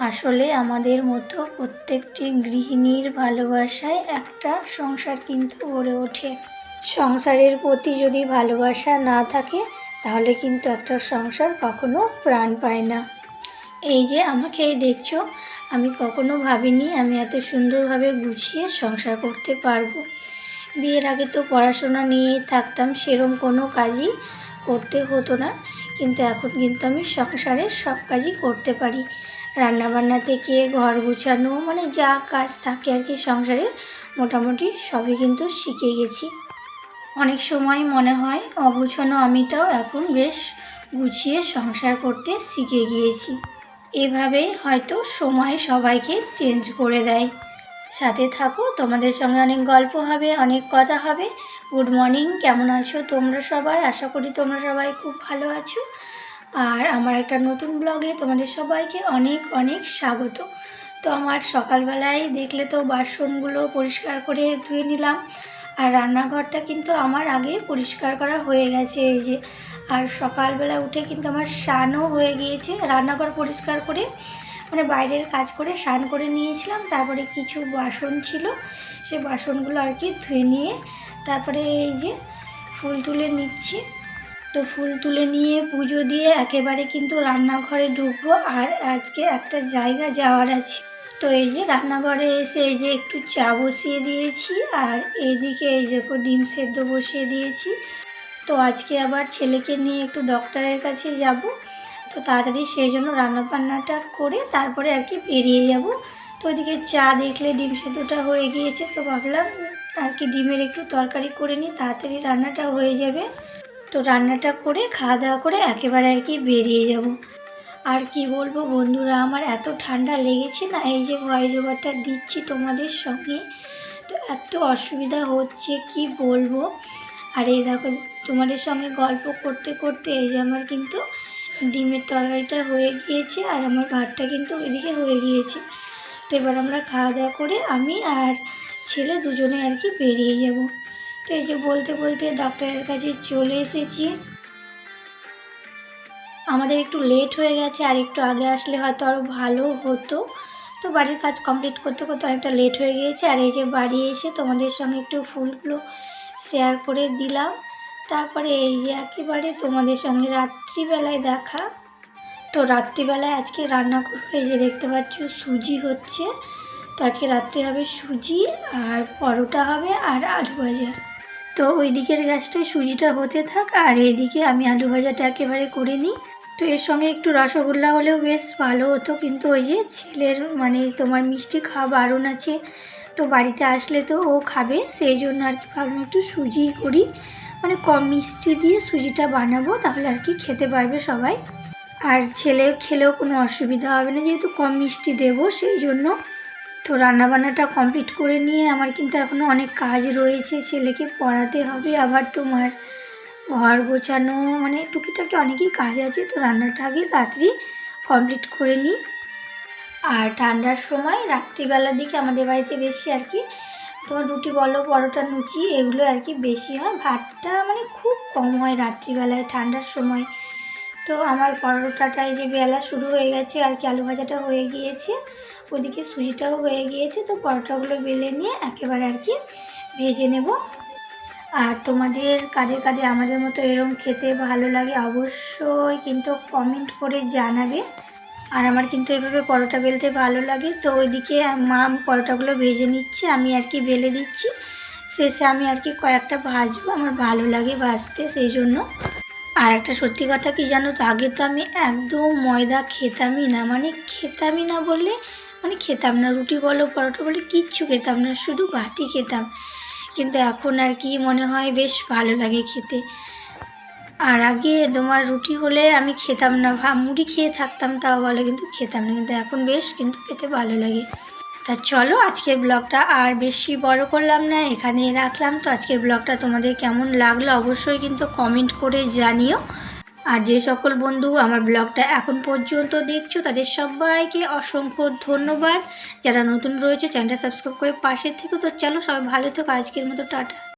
আসলে আমাদের মতো প্রত্যেকটি গৃহিণীর ভালোবাসায় একটা সংসার কিন্তু গড়ে ওঠে। সংসারের প্রতি যদি ভালোবাসা না থাকে, তাহলে কিন্তু একটা সংসার কখনো প্রাণ পায় না। এই যে আমাকে দেখছ, আমি কখনো ভাবিনি আমি এত সুন্দরভাবে গুছিয়ে সংসার করতে পারব। বিয়ের আগে তো পড়াশোনা নিয়েই থাকতাম, সেরম কোনো কাজই করতে হতো না। কিন্তু এখন কিন্তু আমি সংসারের সব কাজই করতে পারি। রান্নাবান্না থেকে, ঘর গুছানো মানে যা কাজ থাকে আর কি সংসারে, মোটামুটি সবই কিন্তু শিখে গেছি। অনেক সময় মনে হয় অগুছানো আমিটাও এখন বেশ গুছিয়ে সংসার করতে শিখে গিয়েছি। এভাবেই হয়তো সময় সবাইকে চেঞ্জ করে দেয়। সাথে থাকো, তোমাদের সঙ্গে অনেক গল্প হবে, অনেক কথা হবে। গুড মর্নিং, কেমন আছো তোমরা সবাই? আশা করি তোমরা সবাই খুব ভালো আছো। আর আমার একটা নতুন ব্লগে তোমাদের সবাইকে অনেক অনেক স্বাগত। তো আমার সকালবেলায় দেখলে তো বাসনগুলো পরিষ্কার করে ধুয়ে নিলাম। আর রান্নাঘরটা কিন্তু আমার আগে পরিষ্কার করা হয়ে গেছে এই যে। আর সকালবেলা উঠে কিন্তু আমার স্নানও হয়ে গিয়েছে। রান্নাঘর পরিষ্কার করে মানে বাইরের কাজ করে স্নান করে নিয়েছিলাম। তারপরে কিছু বাসন ছিল, সে বাসনগুলো আর কি ধুয়ে নিয়ে তারপরে এই যে ফুল তুলে নিচ্ছি। তো ফুল তুলে নিয়ে পুজো দিয়ে একেবারে কিন্তু রান্নাঘরে ঢুকবো। আর আজকে একটা জায়গা যাওয়ার আছে। তো এই যে রান্নাঘরে এসে এই যে একটু চা বসিয়ে দিয়েছি, আর এইদিকে এই যে ডিম সেদ্ধ বসিয়ে দিয়েছি। তো আজকে আবার ছেলেকে নিয়ে একটু ডক্টরের কাছে যাব। তো তাড়াতাড়ি সেই জন্য রান্নাবান্নাটা করে তারপরে আর কি বেরিয়ে যাব। তো ওইদিকে চা দেখলে ডিম সেদ্ধটা হয়ে গিয়েছে। তো ভাবলাম আর কি ডিমের একটু তরকারি করে নিই, তাড়াতাড়ি রান্নাটা হয়ে যাবে। তো রান্নাটা করে খাওয়া দাওয়া করে একেবারে আর কি বেরিয়ে যাব। আর কি বলব বন্ধুরা, আমার এত ঠান্ডা লেগেছে না, এই যে ভয়েস ওভারটা দিচ্ছি তোমাদের সঙ্গে। তো এত অসুবিধা হচ্ছে, কি বলব? আর এই দেখো, তোমাদের সঙ্গে গল্প করতে করতে এই যে আমার কিন্তু ডিমের তরকারিটা হয়ে গিয়েছে, আর আমার ভাতটা কিন্তু ওইদিকে হয়ে গিয়েছে। তো এবার আমরা খাওয়া দাওয়া করে আমি আর ছেলে দুজনে আর কি বেরিয়ে যাব। তো এই যে বলতে বলতে ডক্টরের কাছে চলে এসেছি। আমাদের একটু লেট হয়ে গেছে, আর একটু আগে আসলে হয়তো আরও ভালো হতো। তো বাড়ির কাজ কমপ্লিট করতে করতে অনেকটা লেট হয়ে গিয়েছে, আর এই যে বাড়ি এসে তোমাদের সঙ্গে একটু ফুলগুলো শেয়ার করে দিলাম। তারপরে এই যে একেবারে তোমাদের সঙ্গে রাত্রিবেলায় দেখা। তো রাত্রিবেলায় আজকে রান্না করব, এই যে দেখতে পাচ্ছ সুজি হচ্ছে। তো আজকে রাত্রে হবে সুজি, আর পরোটা হবে, আর আলু ভাজা। তো ওই দিকের গ্যাসটায় সুজিটা হতে থাক, আর এদিকে আমি আলু ভাজাটা একেবারে করে নিই। তো এর সঙ্গে একটু রসগোল্লা হলেও বেশ ভালো হতো, কিন্তু ওই যে ছেলের মানে তোমার মিষ্টি খাওয়া বারণ আছে, তো বাড়িতে আসলে তো ও খাবে, সেই জন্য আর কি ভাবলাম একটু সুজি করি। মানে কম মিষ্টি দিয়ে সুজিটা বানাবো, তাহলে আর কি খেতে পারবে সবাই। আর ছেলে খেলেও কোনো অসুবিধা হবে না, যেহেতু কম মিষ্টি দেবো, সেই জন্য তো রান্নাবান্নাটা কমপ্লিট করে নিয়ে আমার কিন্তু এখনও অনেক কাজ রয়েছে। ছেলেকে পড়াতে হবে, আবার তোমার ঘর গোছানো মানে টুকিটাকি অনেকই কাজ আছে। তো রান্নাটা আগে তাড়াতাড়ি কমপ্লিট করে নিই। আর ঠান্ডার সময় রাত্রিবেলার দিকে আমাদের বাড়িতে বেশি আর কি, তোমার রুটি বলো, পরোটা, লুচি, এগুলো আর কি বেশি হয়। ভাতটা মানে খুব কম হয় রাত্রিবেলায় ঠান্ডার সময়। তো আমার পরোটাটায় যে বেলা শুরু হয়ে গেছে, আর কি আলু ভাজাটা হয়ে গিয়েছে। ওদিকে সুজিটাও হয়ে গিয়েছে, তো পরোটাগুলো বেলে নিয়ে একেবারে আর কি ভেজে নেব। আর তোমাদের কাজে কাজে আমাদের মতো এরম খেতে ভালো লাগে অবশ্যই কিন্তু কমেন্ট করে জানাবে। আর আমার কিন্তু এভাবে পরোটা বেলতে ভালো লাগে, তো ওইদিকে মা পরোটাগুলো ভেজে নিচ্ছে, আমি আর কি বেলে দিচ্ছি। শেষে আমি আর কি কয়েকটা ভাজবো, আমার ভালো লাগে ভাজতে সেই জন্য আর একটা সত্যি কথা কি জানো, তো আগে তো আমি একদম ময়দা খেতামই না মানে খেতামই না বললে মানে খেতাম না, রুটি বলো, পরোটা বলে, কিচ্ছু খেতাম না, শুধু ভাতই খেতাম। কিন্তু এখন আর কি মনে হয় বেশ ভালো লাগে খেতে। আর আগে তোমার রুটি হলে আমি খেতাম না, ভা মুড়ি খেয়ে থাকতাম, তাও বলে, কিন্তু খেতাম না। কিন্তু এখন বেশ কিন্তু খেতে ভালো লাগে। তা চলো, আজকের ব্লগটা আর বেশি বড় করলাম না এখানে রাখলাম। তো আজকের ব্লগটা তোমাদের কেমন লাগল অবশ্যই কিন্তু কমেন্ট করে জানিও। আর যে সকল বন্ধু আমার ব্লগটা এখন পর্যন্ত দেখছ, তাদের সবাইকে অসংখ্য ধন্যবাদ। যারা নতুন রয়েছে, চ্যানেলটা সাবস্ক্রাইব করে পাশে থেকে। তো চলো সবাই ভালো থেকো। আজকের মতো টাটা।